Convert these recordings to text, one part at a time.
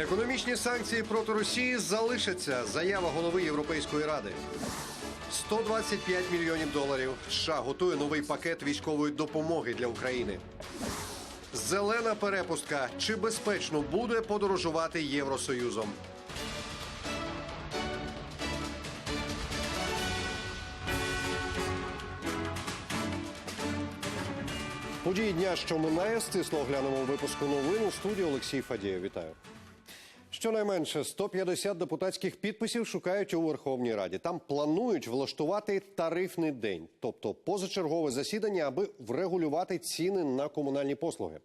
Економічні санкції проти Росії залишаться. Заява голови Європейської ради. 125 мільйонів доларів. США готує новий пакет військової допомоги для України. Зелена перепустка. Чи безпечно буде подорожувати Євросоюзом? Події дня, що минає, стисло оглянемо випуску новин у студії Олексій Фадієв. Вітаю. Щонайменше 150 депутатських підписів шукають у Верховній Раді. Там планують влаштувати тарифний день, тобто позачергове засідання, аби врегулювати ціни на комунальні послуги.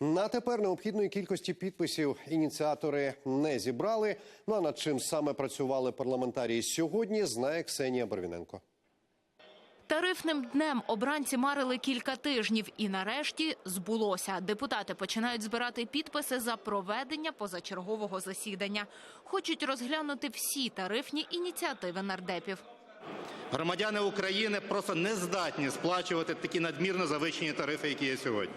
На тепер необхідної кількості підписів ініціатори не зібрали. Ну а над чим саме працювали парламентарії сьогодні, знає Ксенія Барвіненко. Тарифним днем обранці марили кілька тижнів, і нарешті збулося. Депутати починають збирати підписи за проведення позачергового засідання. Хочуть розглянути всі тарифні ініціативи нардепів. Громадяни України просто не здатні сплачувати такі надмірно завищені тарифи, які є сьогодні.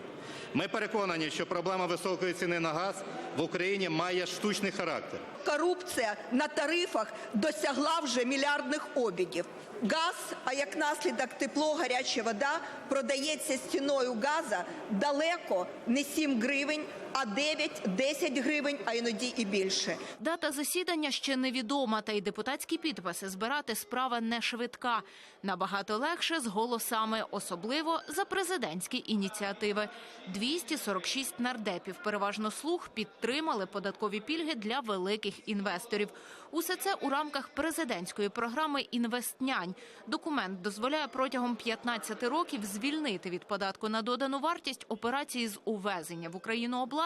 Ми переконані, що проблема високої ціни на газ в Україні має штучний характер. Корупція на тарифах досягла вже мільярдних обігів. Газ, а як наслідок тепло, гаряча вода продається стіною газа далеко не 7 гривень, а 9-10 гривень, а іноді і більше. Дата засідання ще невідома, та й депутатські підписи збирати справа не швидка. Набагато легше з голосами, особливо за президентські ініціативи. 246 нардепів, переважно слух, підтримали податкові пільги для великих інвесторів. Усе це у рамках президентської програми «Інвестнянь». Документ дозволяє протягом 15 років звільнити від податку на додану вартість операції з увезення в Україну обладнання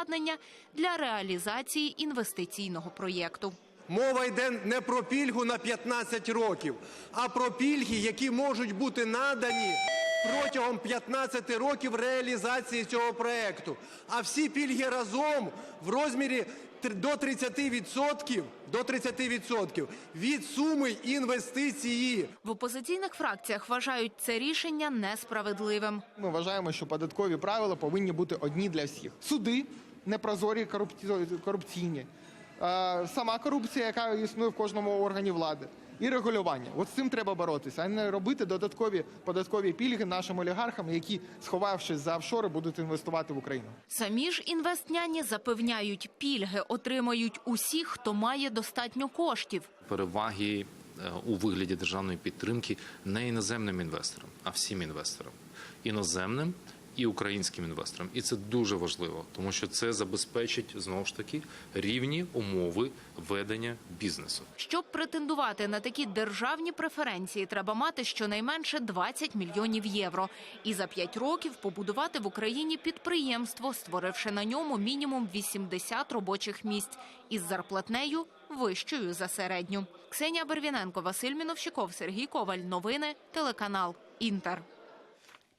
для реалізації інвестиційного проєкту. Мова йде не про пільгу на 15 років, а про пільги, які можуть бути надані протягом 15 років реалізації цього проекту. А всі пільги разом в розмірі до 30%, до 30% від суми інвестиції. В опозиційних фракціях вважають це рішення несправедливим. Ми вважаємо, що податкові правила повинні бути одні для всіх. Суди непрозорі корупці- корупційні, е, сама корупція, яка існує в кожному органі влади, і регулювання. От з цим треба боротися, а не робити додаткові податкові пільги нашим олігархам, які, сховавшись за офшори, будуть інвестувати в Україну. Самі ж інвестняні запевняють, пільги отримають усі, хто має достатньо коштів. переваги е, у вигляді державної підтримки не іноземним інвесторам, а всім інвесторам, іноземним і українським інвесторам. І це дуже важливо, тому що це забезпечить знову ж таки рівні умови ведення бізнесу. Щоб претендувати на такі державні преференції, треба мати щонайменше 20 мільйонів євро. І за 5 років побудувати в Україні підприємство, створивши на ньому мінімум 80 робочих місць із зарплатнею вищою за середню. Ксенія Бервіненко, Василь Міновщиков, Сергій Коваль. Новини, телеканал Інтер.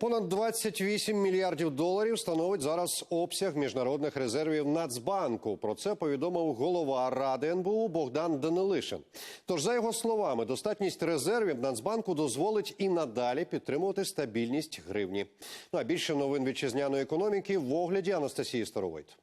Понад 28 мільярдів доларів становить зараз обсяг міжнародних резервів Нацбанку. Про це повідомив голова ради НБУ Богдан Данилишин. Тож, за його словами, достатність резервів Нацбанку дозволить і надалі підтримувати стабільність гривні. Ну а більше новин вітчизняної економіки в огляді Анастасії Старовойт.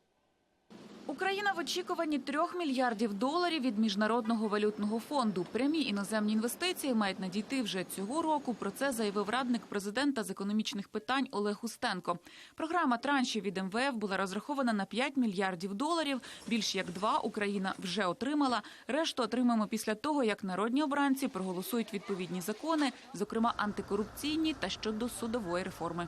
Україна в очікуванні трьох мільярдів доларів від міжнародного валютного фонду. Прямі іноземні інвестиції мають надійти вже цього року. Про це заявив радник президента з економічних питань Олег Устенко. Програма траншів від МВФ була розрахована на 5 мільярдів доларів. Більш як два Україна вже отримала. Решту отримаємо після того, як народні обранці проголосують відповідні закони, зокрема антикорупційні та щодо судової реформи.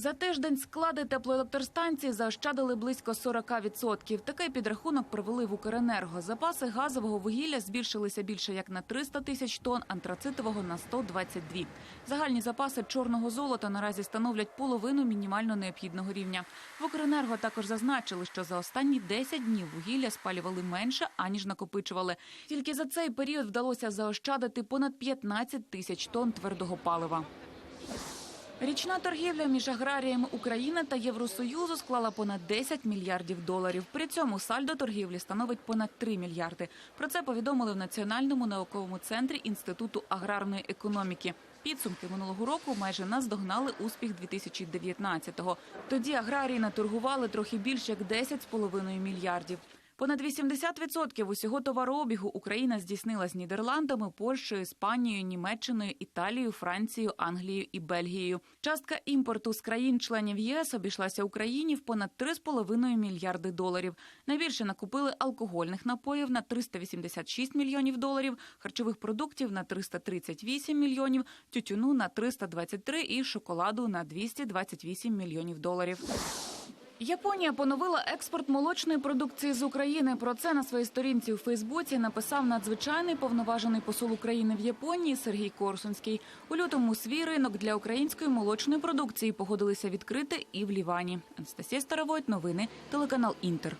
За тиждень склади теплоелектростанцій заощадили близько 40%. Такий підрахунок провели в Укренерго. Запаси газового вугілля збільшилися більше як на 300 тисяч тонн, антрацитового на 122. Загальні запаси чорного золота наразі становлять половину мінімально необхідного рівня. В Укренерго також зазначили, що за останні 10 днів вугілля спалювали менше аніж накопичували. Тільки за цей період вдалося заощадити понад 15 тисяч тонн твердого палива. Річна торгівля між аграріями України та Євросоюзу склала понад 10 мільярдів доларів. При цьому сальдо торгівлі становить понад 3 мільярди. Про це повідомили в Національному науковому центрі Інституту аграрної економіки. Підсумки минулого року майже наздогнали успіх 2019-го. Тоді аграрії наторгували трохи більше як 10,5 мільярдів. Понад 80% усього товарообігу Україна здійснила з Нідерландами, Польщею, Іспанією, Німеччиною, Італією, Францією, Англією і Бельгією. Частка імпорту з країн-членів єС обійшлася Україні в понад 3,5 мільярди доларів. Найбільше накупили алкогольних напоїв на 386 мільйонів доларів, харчових продуктів на 338 мільйонів, тютюну на 323 і шоколаду на 228 мільйонів доларів. Японія поновила експорт молочної продукції з України. Про це на своїй сторінці у Фейсбуці написав надзвичайний повноважений посол України в Японії Сергій Корсунський. У лютому свій ринок для української молочної продукції погодилися відкрити і в Лівані. Анастасія Старовойт, новини, телеканал Інтер.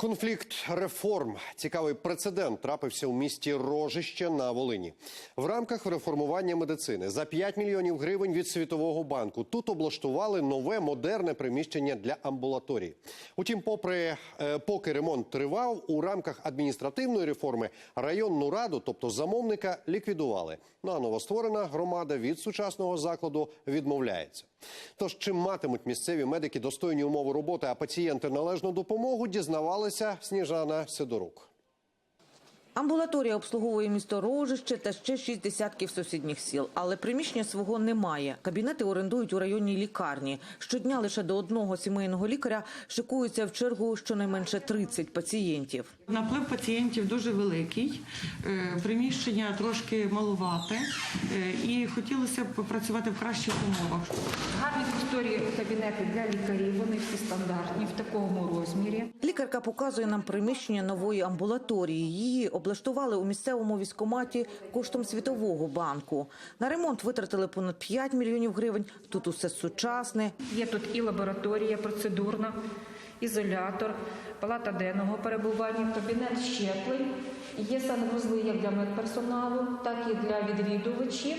Конфлікт реформ. Цікавий прецедент трапився у місті Рожище на Волині. В рамках реформування медицини за 5 мільйонів гривень від Світового банку тут облаштували нове модерне приміщення для амбулаторії. Утім, попри е, поки ремонт тривав, у рамках адміністративної реформи районну раду, тобто замовника, ліквідували. Ну а новостворена громада від сучасного закладу відмовляється. Тож, чим матимуть місцеві медики достойні умови роботи, а пацієнти належну допомогу, дізнавалася Сніжана Сидорук. Амбулаторія обслуговує місто Рожище та ще шість десятків сусідніх сіл, але приміщення свого немає. Кабінети орендують у районній лікарні. Щодня лише до одного сімейного лікаря шикуються в чергу щонайменше 30 пацієнтів. Наплив пацієнтів дуже великий, е, приміщення трошки малувате, е, і хотілося б попрацювати в кращих умовах. Гарні просторі кабінети для лікарів. Вони всі стандартні в такому розмірі. Лікарка показує нам приміщення нової амбулаторії. Її облаштували у місцевому військоматі коштом Світового банку. На ремонт витратили понад 5 мільйонів гривень. Тут усе сучасне. Є тут і лабораторія процедурна, ізолятор, палата денного перебування, кабінет щеплень. Є санвузли як для медперсоналу, так і для відвідувачів.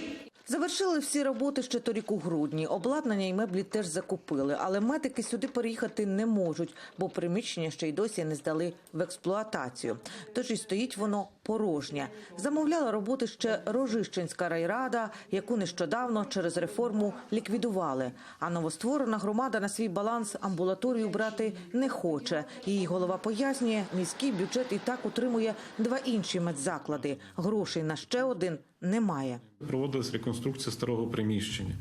Завершили всі роботи ще торік у грудні. Обладнання і меблі теж закупили, але медики сюди переїхати не можуть, бо приміщення ще й досі не здали в експлуатацію. Тож і стоїть воно порожнє. Замовляла роботи ще Рожищенська райрада, яку нещодавно через реформу ліквідували. А новостворена громада на свій баланс амбулаторію брати не хоче. Її голова пояснює, міський бюджет і так утримує два інші медзаклади. Грошей на ще один немає. Проводилась реконструкція старого приміщення.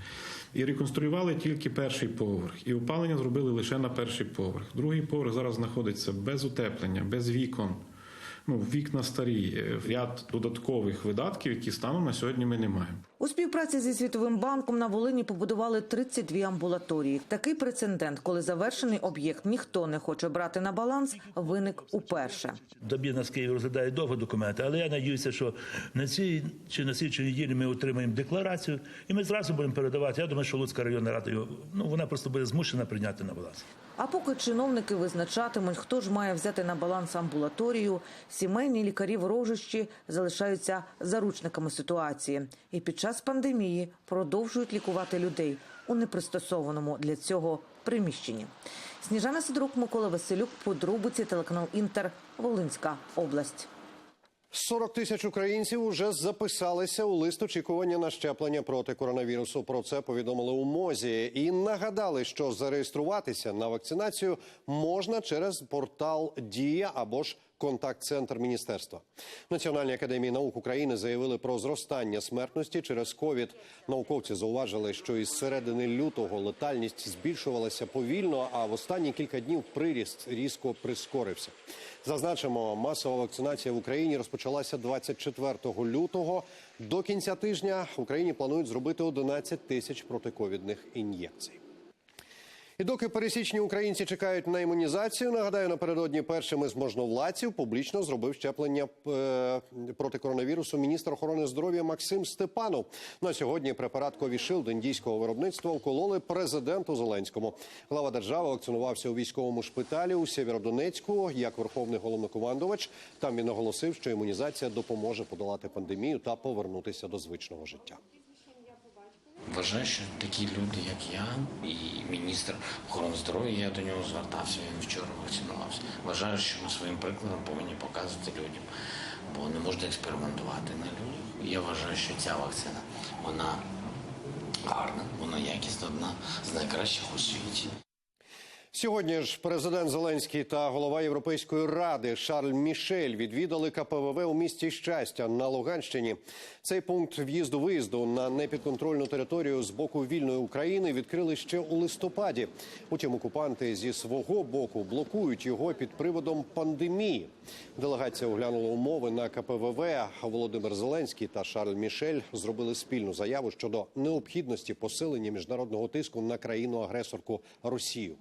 І реконструювали тільки перший поверх. І опалення зробили лише на перший поверх. Другий поверх зараз знаходиться без утеплення, без вікон. Ну, вікна старі, ряд додаткових видатків, які станом на сьогодні ми не маємо. У співпраці зі Світовим банком на Волині побудували 32 амбулаторії. Такий прецедент, коли завершений об'єкт ніхто не хоче брати на баланс, виник уперше. Добі нас в Києві розглядають довго документи, але я надіюся, що на цій чи на слідчій неділі ми отримаємо декларацію, і ми зразу будемо передавати. Я думаю, що Луцька районна рада його ну вона просто буде змушена прийняти на баланс. А поки чиновники визначатимуть, хто ж має взяти на баланс амбулаторію, сімейні лікарі в рожищі залишаються заручниками ситуації і під час пандемії продовжують лікувати людей у непристосованому для цього приміщенні. Сніжана Сидорук, Микола Василюк, подробиці телеканал Інтер, Волинська область. 40 тисяч українців уже записалися у лист очікування на щеплення проти коронавірусу. Про це повідомили у МОЗі і нагадали, що зареєструватися на вакцинацію можна через портал Дія або ж контакт-центр міністерства. В Національній академії наук України заявили про зростання смертності через ковід. Науковці зауважили, що із середини лютого летальність збільшувалася повільно, а в останні кілька днів приріст різко прискорився. Зазначимо, масова вакцинація в Україні розпочалася 24 лютого. До кінця тижня в Україні планують зробити 11 тисяч протиковідних ін'єкцій. І доки пересічні українці чекають на імунізацію, нагадаю, напередодні першими з можновладців публічно зробив щеплення е, проти коронавірусу міністр охорони здоров'я Максим Степанов. На сьогодні препарат Ковішилд індійського виробництва вкололи президенту Зеленському. Глава держави вакцинувався у військовому шпиталі у Сєвєродонецьку як верховний головнокомандувач. Там він наголосив, що імунізація допоможе подолати пандемію та повернутися до звичного життя. Вважаю, що такі люди, як я, і міністр охорони здоров'я, я до нього звертався, він вчора вакцинувався. Вважаю, що ми своїм прикладом повинні показувати людям, бо не можна експериментувати на людях. Я вважаю, що ця вакцина, вона гарна, вона якісна, одна з найкращих у світі. Сьогодні ж президент Зеленський та голова Європейської ради Шарль Мішель відвідали КПВВ у місті щастя на Луганщині. Цей пункт в'їзду-виїзду на непідконтрольну територію з боку вільної України відкрили ще у листопаді. Утім, окупанти зі свого боку блокують його під приводом пандемії. Делегація оглянула умови на КПВВ. Володимир Зеленський та Шарль Мішель зробили спільну заяву щодо необхідності посилення міжнародного тиску на країну-агресорку Росію.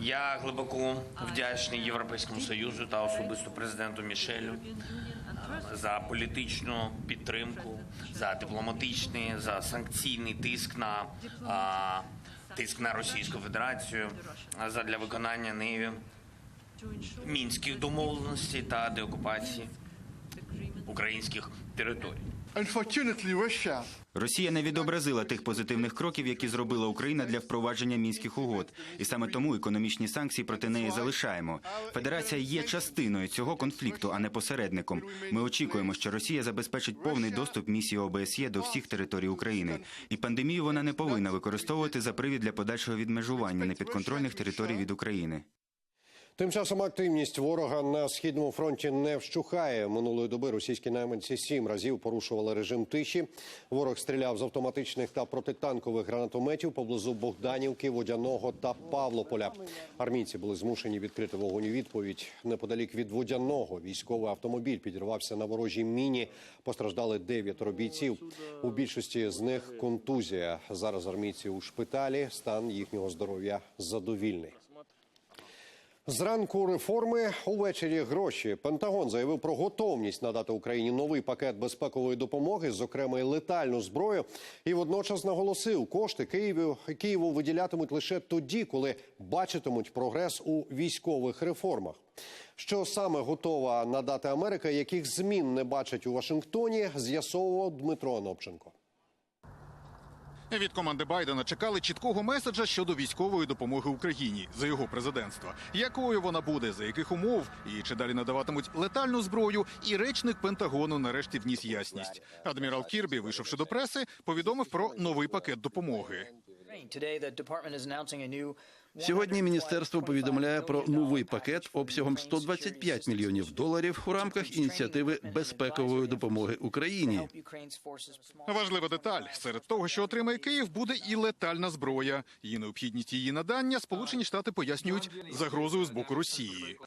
Я глибоко вдячний Європейському Союзу та особисто президенту Мішелю за політичну підтримку, за дипломатичний, за санкційний тиск на тиск на Російську Федерацію а, задля виконання нею мінських домовленостей та деокупації українських територій. Росія не відобразила тих позитивних кроків, які зробила Україна для впровадження мінських угод, і саме тому економічні санкції проти неї залишаємо. Федерація є частиною цього конфлікту, а не посередником. Ми очікуємо, що Росія забезпечить повний доступ місії ОБСЄ до всіх територій України, і пандемію вона не повинна використовувати за привід для подальшого відмежування непідконтрольних територій від України. Тим часом активність ворога на східному фронті не вщухає. Минулої доби російські найманці сім разів порушували режим тиші. Ворог стріляв з автоматичних та протитанкових гранатометів поблизу Богданівки, Водяного та Павлополя. Армійці були змушені відкрити вогонь у відповідь. Неподалік від Водяного військовий автомобіль підірвався на ворожій міні. Постраждали дев'ятеро бійців. У більшості з них контузія. Зараз армійці у шпиталі. Стан їхнього здоров'я задовільний. Зранку реформи увечері гроші. Пентагон заявив про готовність надати Україні новий пакет безпекової допомоги, зокрема й летальну зброю, і водночас наголосив, кошти Києву Києву виділятимуть лише тоді, коли бачитимуть прогрес у військових реформах. Що саме готова надати Америка, яких змін не бачать у Вашингтоні, з'ясовував Дмитро Анопченко. Від команди Байдена чекали чіткого меседжа щодо військової допомоги Україні за його президентства. Якою вона буде, за яких умов і чи далі надаватимуть летальну зброю? І речник Пентагону нарешті вніс ясність. Адмірал Кірбі, вийшовши до преси, повідомив про новий пакет допомоги. Сьогодні міністерство повідомляє про новий пакет обсягом 125 мільйонів доларів у рамках ініціативи безпекової допомоги Україні. Важлива деталь серед того, що отримає Київ, буде і летальна зброя. Її необхідність її надання Сполучені Штати пояснюють загрозою з боку Росії.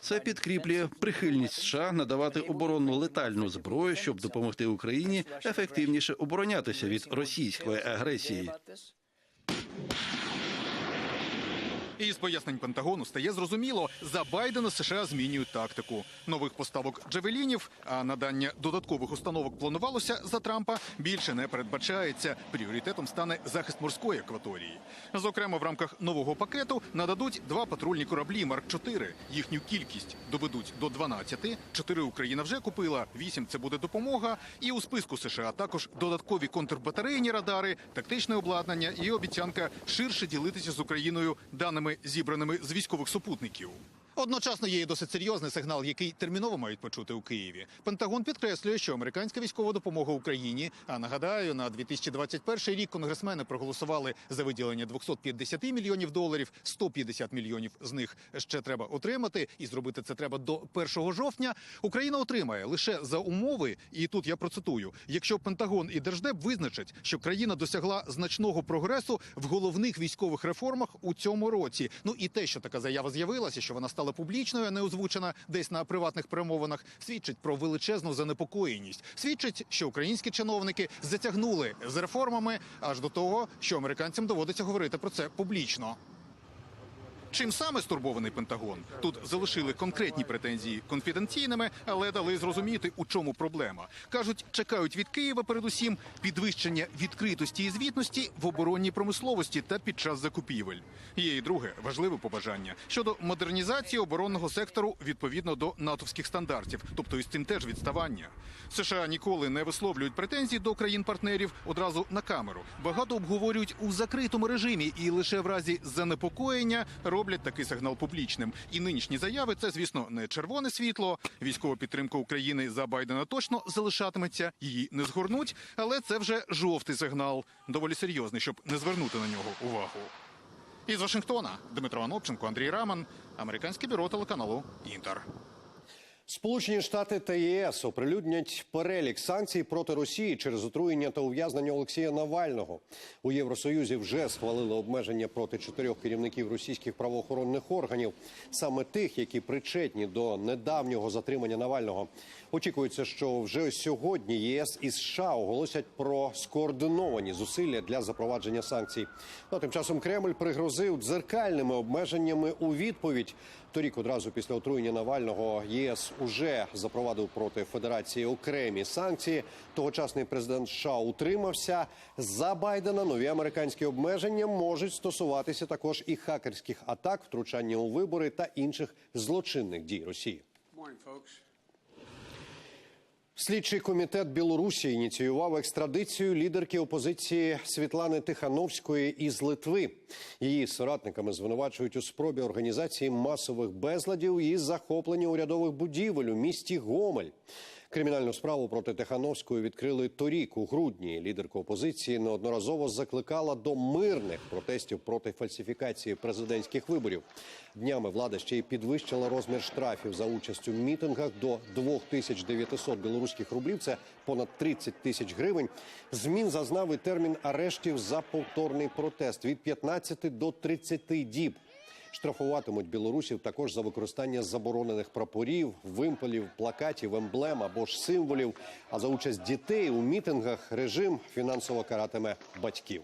Це підкріплює прихильність США надавати оборонну летальну зброю, щоб допомогти Україні ефективніше оборонятися від російської агресії. Thank you. І з пояснень Пентагону стає зрозуміло, за Байдена США змінюють тактику. Нових поставок джавелінів, а надання додаткових установок планувалося за Трампа більше не передбачається. Пріоритетом стане захист морської акваторії. Зокрема, в рамках нового пакету нададуть два патрульні кораблі Марк 4 Їхню кількість доведуть до 12. Чотири Україна вже купила. Вісім це буде допомога. І у списку США також додаткові контрбатарейні радари, тактичне обладнання і обіцянка ширше ділитися з Україною даними зібраними з військових супутників. Одночасно є і досить серйозний сигнал, який терміново мають почути у Києві. Пентагон підкреслює, що американська військова допомога Україні. А нагадаю, на 2021 рік конгресмени проголосували за виділення 250 мільйонів доларів. 150 мільйонів з них ще треба отримати, і зробити це треба до 1 жовтня. Україна отримає лише за умови, і тут я процитую: якщо Пентагон і Держдеп визначать, що країна досягла значного прогресу в головних військових реформах у цьому році. Ну і те, що така заява з'явилася, що вона стала публічною, а не озвучена десь на приватних перемовинах, свідчить про величезну занепокоєність. Свідчить, що українські чиновники затягнули з реформами аж до того, що американцям доводиться говорити про це публічно. Чим саме стурбований Пентагон? Тут залишили конкретні претензії конфіденційними, але дали зрозуміти, у чому проблема. Кажуть, чекають від Києва передусім підвищення відкритості і звітності в оборонній промисловості та під час закупівель. Є і друге важливе побажання щодо модернізації оборонного сектору відповідно до натовських стандартів, тобто із цим теж відставання. США ніколи не висловлюють претензій до країн-партнерів одразу на камеру. Багато обговорюють у закритому режимі і лише в разі занепокоєння роблять такий сигнал публічним. І нинішні заяви це, звісно, не червоне світло. Військова підтримка України за Байдена точно залишатиметься, її не згорнуть, але це вже жовтий сигнал, доволі серйозний, щоб не звернути на нього увагу. Із Вашингтона Дмитро Анопченко, Андрій Раман, американське бюро телеканалу Інтер. Сполучені Штати та ЄС оприлюднять перелік санкцій проти Росії через отруєння та ув'язнення Олексія Навального. У Євросоюзі вже схвалили обмеження проти чотирьох керівників російських правоохоронних органів, саме тих, які причетні до недавнього затримання Навального. Очікується, що вже сьогодні ЄС і США оголосять про скоординовані зусилля для запровадження санкцій. Ну, а тим часом Кремль пригрозив дзеркальними обмеженнями у відповідь. Торік, одразу після отруєння Навального, ЄС уже запровадив проти Федерації окремі санкції. Тогочасний президент США утримався. За Байдена нові американські обмеження можуть стосуватися також і хакерських атак, втручання у вибори та інших злочинних дій Росії. Слідчий комітет Білорусі ініціював екстрадицію лідерки опозиції Світлани Тихановської із Литви. Її соратниками звинувачують у спробі організації масових безладів і захоплення урядових будівель у місті Гомель. Кримінальну справу проти Тихановської відкрили торік у грудні. Лідерка опозиції неодноразово закликала до мирних протестів проти фальсифікації президентських виборів. Днями влада ще й підвищила розмір штрафів за участь у мітингах до 2900 білоруських рублів. Це понад 30 тисяч гривень. Змін зазнав і термін арештів за повторний протест від 15 до 30 діб. Штрафуватимуть білорусів також за використання заборонених прапорів, вимпелів, плакатів, емблем або ж символів. А за участь дітей у мітингах режим фінансово каратиме батьків.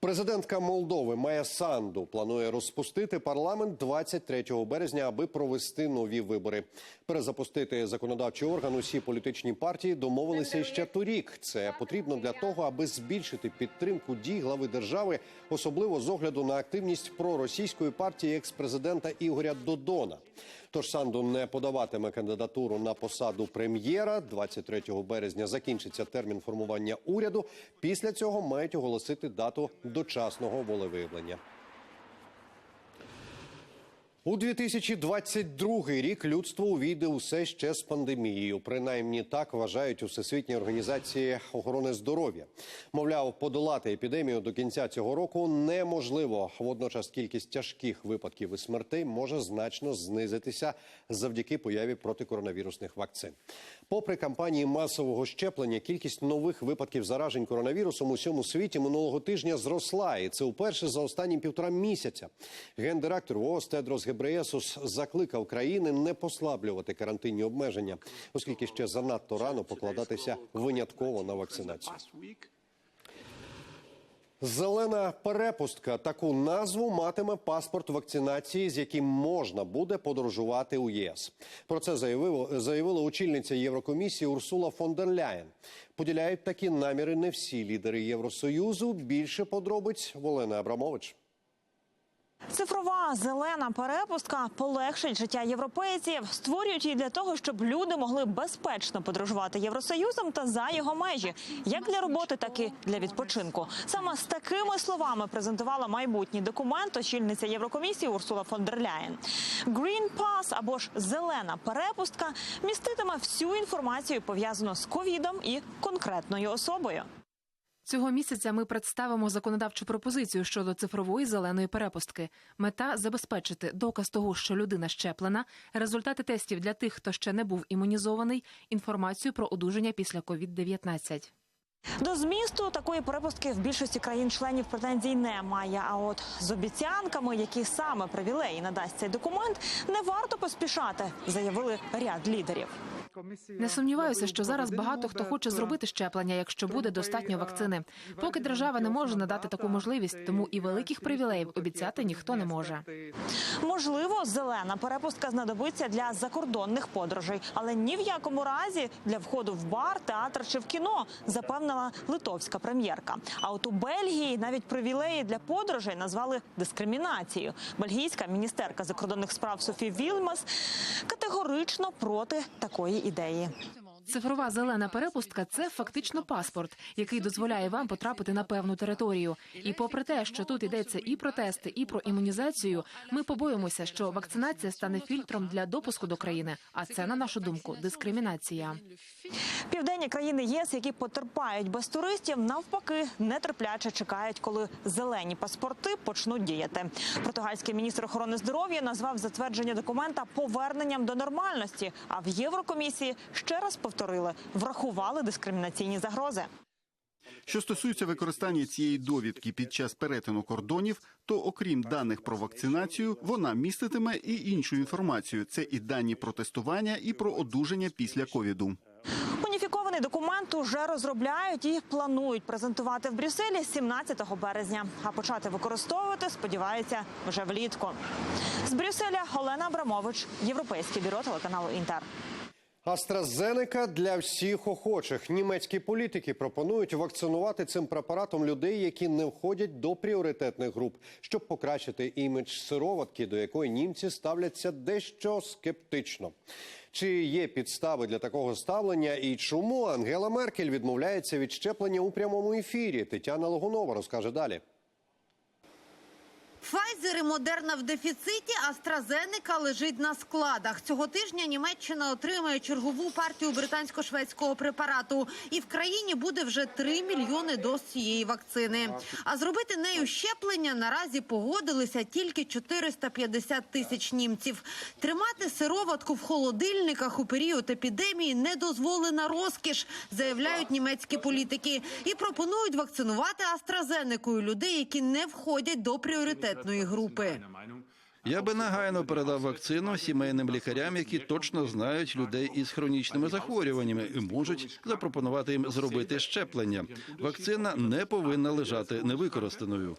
Президентка Молдови Майя Санду планує розпустити парламент 23 березня, аби провести нові вибори. Перезапустити законодавчий орган усі політичні партії домовилися ще торік. Це потрібно для того, аби збільшити підтримку дій глави держави, особливо з огляду на активність проросійської партії екс-президента Ігоря Додона. Тож Санду не подаватиме кандидатуру на посаду прем'єра. 23 березня закінчиться термін формування уряду. Після цього мають оголосити дату дочасного волевиявлення. У 2022 рік людство увійде усе ще з пандемією. Принаймні так вважають у Всесвітній організації охорони здоров'я. Мовляв, подолати епідемію до кінця цього року неможливо. Водночас кількість тяжких випадків і смертей може значно знизитися завдяки появі протикоронавірусних вакцин. Попри кампанії масового щеплення, кількість нових випадків заражень коронавірусом у всьому світі минулого тижня зросла, і це вперше за останні півтора місяця. Гендиректор ВООЗ Тедрос Гебреєсус закликав країни не послаблювати карантинні обмеження, оскільки ще занадто рано покладатися винятково на вакцинацію. Зелена перепустка таку назву матиме паспорт вакцинації, з яким можна буде подорожувати у ЄС. Про це заявив, заявила очільниця Єврокомісії Урсула фон дер Ляєн. Поділяють такі наміри не всі лідери Євросоюзу. Більше подробиць Волена Абрамович. Цифрова зелена перепустка полегшить життя європейців, створюють її для того, щоб люди могли безпечно подорожувати євросоюзом та за його межі, як для роботи, так і для відпочинку. Саме з такими словами презентувала майбутній документ очільниця Єврокомісії Урсула фон дер Ляєн. Green Pass або ж зелена перепустка міститиме всю інформацію пов'язану з ковідом і конкретною особою. Цього місяця ми представимо законодавчу пропозицію щодо цифрової зеленої перепустки. Мета забезпечити доказ того, що людина щеплена, результати тестів для тих, хто ще не був імунізований, інформацію про одужання після COVID-19. До змісту такої перепустки в більшості країн-членів претензій немає. А от з обіцянками, які саме привілеї надасть цей документ, не варто поспішати, заявили ряд лідерів. Не сумніваюся, що зараз багато хто хоче зробити щеплення, якщо буде достатньо вакцини. Поки держава не може надати таку можливість, тому і великих привілеїв обіцяти ніхто не може. Можливо, зелена перепустка знадобиться для закордонних подорожей, але ні в якому разі для входу в бар, театр чи в кіно, запевнила литовська прем'єрка. А от у Бельгії навіть привілеї для подорожей назвали дискримінацією. Бельгійська міністерка закордонних справ Софі Вілмас категорично проти такої ідеї. Цифрова зелена перепустка це фактично паспорт, який дозволяє вам потрапити на певну територію. І попри те, що тут йдеться і про тести, і про імунізацію, ми побоїмося, що вакцинація стане фільтром для допуску до країни. А це, на нашу думку, дискримінація. Південні країни ЄС, які потерпають без туристів, навпаки нетерпляче чекають, коли зелені паспорти почнуть діяти. Португальський міністр охорони здоров'я назвав затвердження документа поверненням до нормальності. А в Єврокомісії ще раз повторили, врахували дискримінаційні загрози. Що стосується використання цієї довідки під час перетину кордонів, то окрім даних про вакцинацію, вона міститиме і іншу інформацію. Це і дані про тестування, і про одужання після ковіду. Уніфікований документ уже розробляють і планують презентувати в Брюсселі 17 березня. А почати використовувати сподіваються вже влітку. З Брюсселя Олена Абрамович, Європейське бюро телеканалу Інтер. AstraZeneca для всіх охочих. Німецькі політики пропонують вакцинувати цим препаратом людей, які не входять до пріоритетних груп, щоб покращити імідж сироватки, до якої німці ставляться дещо скептично. Чи є підстави для такого ставлення і чому Ангела Меркель відмовляється від щеплення у прямому ефірі? Тетяна Логунова розкаже далі. Пфайзер і Модерна в дефіциті, AstraZeneca лежить на складах. Цього тижня Німеччина отримає чергову партію британсько-шведського препарату. І в країні буде вже 3 мільйони доз цієї вакцини. А зробити нею щеплення наразі погодилися тільки 450 тисяч німців. Тримати сироватку в холодильниках у період епідемії недозволена розкіш, заявляють німецькі політики. І пропонують вакцинувати AstraZeneca людей, які не входять до пріоритетної групи. Я би негайно передав вакцину сімейним лікарям, які точно знають людей із хронічними захворюваннями і можуть запропонувати їм зробити щеплення. Вакцина не повинна лежати невикористаною.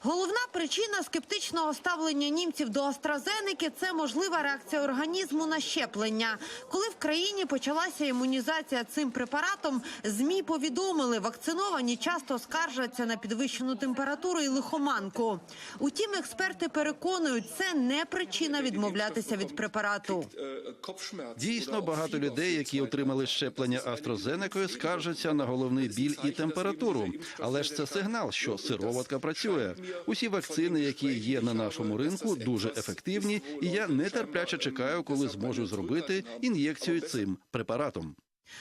Головна причина скептичного ставлення німців до AstraZeneca – це можлива реакція організму на щеплення. Коли в країні почалася імунізація цим препаратом, змі повідомили, вакциновані часто скаржаться на підвищену температуру і лихоманку. Утім, експерти переконують, це не причина відмовлятися від препарату. Дійсно, багато людей, які отримали щеплення AstraZeneca, скаржаться на головний біль і температуру. Але ж це сигнал, що сироватка працює. Усі вакцини, які є на нашому ринку, дуже ефективні, і я нетерпляче чекаю, коли зможу зробити ін'єкцію цим препаратом.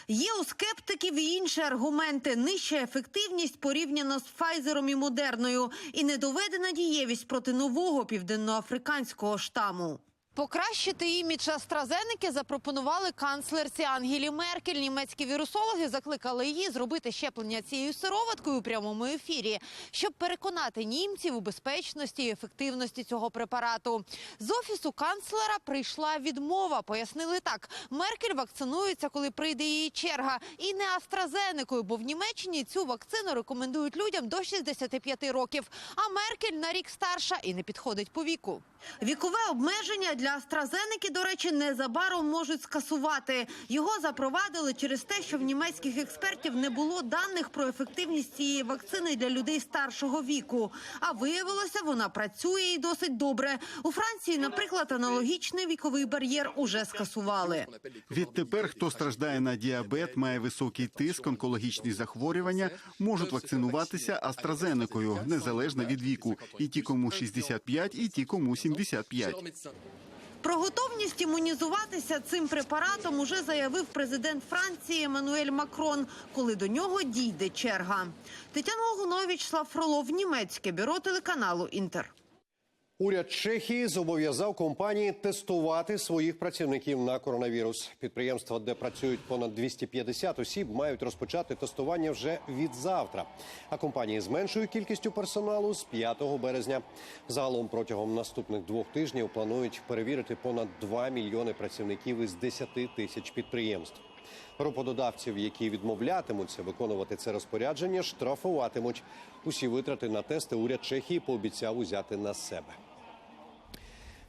Є у скептиків і інші аргументи. Нижча ефективність порівняно з Файзером і Модерною і недоведена дієвість проти нового південноафриканського штаму. Покращити імідж AstraZeneca запропонували канцлерці Ангелі Меркель. Німецькі вірусологи закликали її зробити щеплення цією сироваткою у прямому ефірі, щоб переконати німців у безпечності і ефективності цього препарату. З офісу канцлера прийшла відмова. Пояснили так: Меркель вакцинується, коли прийде її черга, і не AstraZeneca, бо в Німеччині цю вакцину рекомендують людям до 65 років. А Меркель на рік старша і не підходить по віку. Вікове обмеження для AstraZeneca, до речі, незабаром можуть скасувати. Його запровадили через те, що в німецьких експертів не було даних про ефективність цієї вакцини для людей старшого віку. А виявилося, вона працює і досить добре. У Франції, наприклад, аналогічний віковий бар'єр уже скасували. Відтепер, хто страждає на діабет, має високий тиск, онкологічні захворювання, можуть вакцинуватися AstraZeneca, незалежно від віку, і ті, кому 65, і ті, кому 75. Про готовність імунізуватися цим препаратом уже заявив президент Франції Еммануель Макрон, коли до нього дійде черга. Тетяна Логунович, Слав Фролов, німецьке бюро телеканалу Інтер. Уряд Чехії зобов'язав компанії тестувати своїх працівників на коронавірус. Підприємства, де працюють понад 250 осіб, мають розпочати тестування вже від завтра. А компанії з меншою кількістю персоналу з 5 березня. Загалом протягом наступних двох тижнів планують перевірити понад 2 мільйони працівників із 10 тисяч підприємств. Ропододавців, які відмовлятимуться виконувати це розпорядження, штрафуватимуть. Усі витрати на тести уряд Чехії пообіцяв узяти на себе.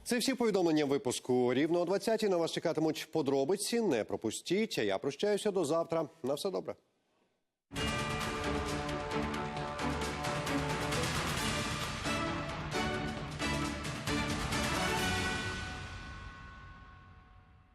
Це всі повідомлення випуску. Рівно о 20-й на вас чекатимуть подробиці. Не пропустіть. Я прощаюся до завтра. На все добре.